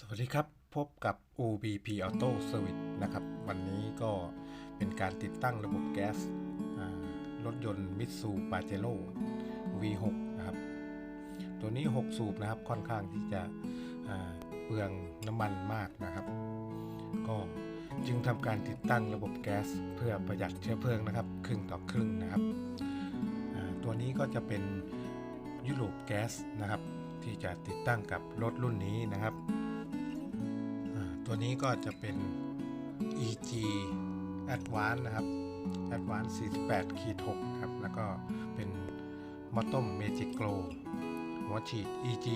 สวัสดีครับพบกับ OBP Auto Service นะครับ วันนี้ก็เป็นการติดตั้งระบบแก๊สรถยนต์ Mitsu Pajero V6 นะครับ ตัวนี้ 6 สูบนะครับค่อนข้างที่จะเปลืองน้ำมันมากนะครับ ก็จึงทำการติดตั้งระบบแก๊สเพื่อประหยัดเชื้อเพลิงนะครับ ครึ่งต่อครึ่งนะครับ ตัวนี้ก็จะเป็นยุโรปแก๊สนะครับ ที่จะติดตั้งกับรถรุ่นนี้นะครับ ตัวนี้ก็จะเป็น EG Advance นะครับ Advance 48ขีด6ครับ แล้วก็เป็นมอต o ม Magic Glow หัวฉีด EG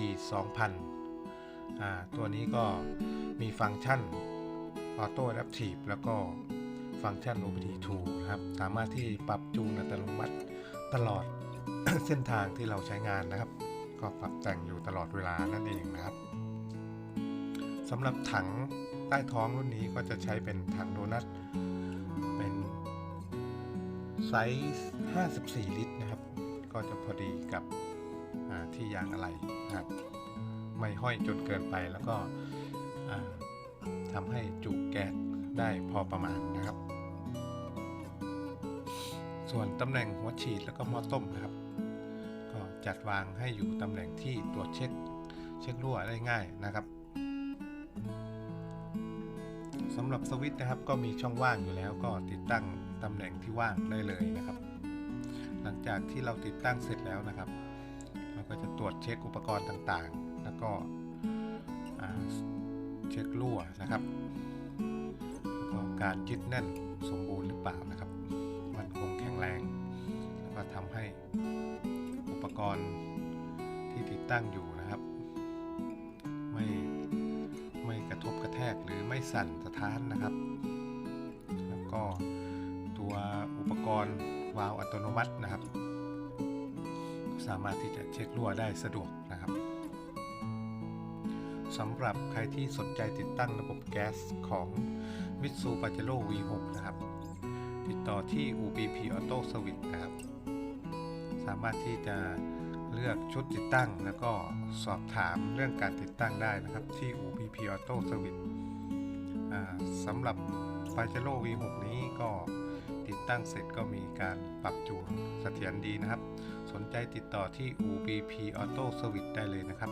2000อ่าตัวนี้ก็มีฟังก์ชัน Auto Adaptive แล้วก็ฟังก์ชัน OBD2 นะครับ สามารถที่ปรับจูนอัตโนมัติตลอดเส้นทางที่เราใช้งานนะครับ ก็ปรับแต่งอยู่ตลอดเวลานั่นเองนะครับ สำหรับถังใต้ท้องรุ่นนี้ก็จะใช้เป็นถังโดนัทเป็นไซส์ 54 ลิตรนะครับ ก็จะพอดีกับที่ยางอะไรนะครับไม่ห้อยจนเกินไปแล้วก็ทำให้จุแก๊สได้พอประมาณนะครับ ส่วนตำแหน่งหัวฉีดแล้วก็หม้อต้มนะครับ ก็จัดวางให้อยู่ตำแหน่งที่ตรวจเช็คเช็ครั่วได้ง่ายนะครับ สำหรับสวิตช์นะครับก็มีช่องว่างอยู่แล้วก็ติดตั้งตำแหน่งที่ว่างได้เลยนะครับ หลังจากที่เราติดตั้งเสร็จแล้วนะครับ เราก็จะตรวจเช็คอุปกรณ์ต่างๆ แล้วก็เช็ครั่วนะครับแล้วก็การยึดแน่นสมบูรณ์หรือเปล่านะครับ มันคงแข็งแรง แล้วก็ทำให้อุปกรณ์ที่ติดตั้งอยู่นะครับ ไม่ไม่กระทบกระแทกหรือ ไม่สั่นสะท้านนะครับ แล้วก็ตัวอุปกรณ์วาล์วอัตโนมัตินะครับ สามารถที่จะเช็ครั่วได้สะดวกนะครับสำหรับใครที่สนใจติดตั้งระบบแก๊สของ Mitsu Pajero V6 นะครับ ติดต่อที่ UBP Auto Service นะครับ สามารถที่จะเลือกชุดติดตั้ง แล้วก็สอบถามเรื่องการติดตั้งได้นะครับที่ UBP Auto Service สำหรับ Pajero V6 นี้ก็ติดตั้งเสร็จก็มีการปรับจูนเสถียรดีนะครับ สนใจติดต่อที่ UBP Auto Service ได้เลยนะครับ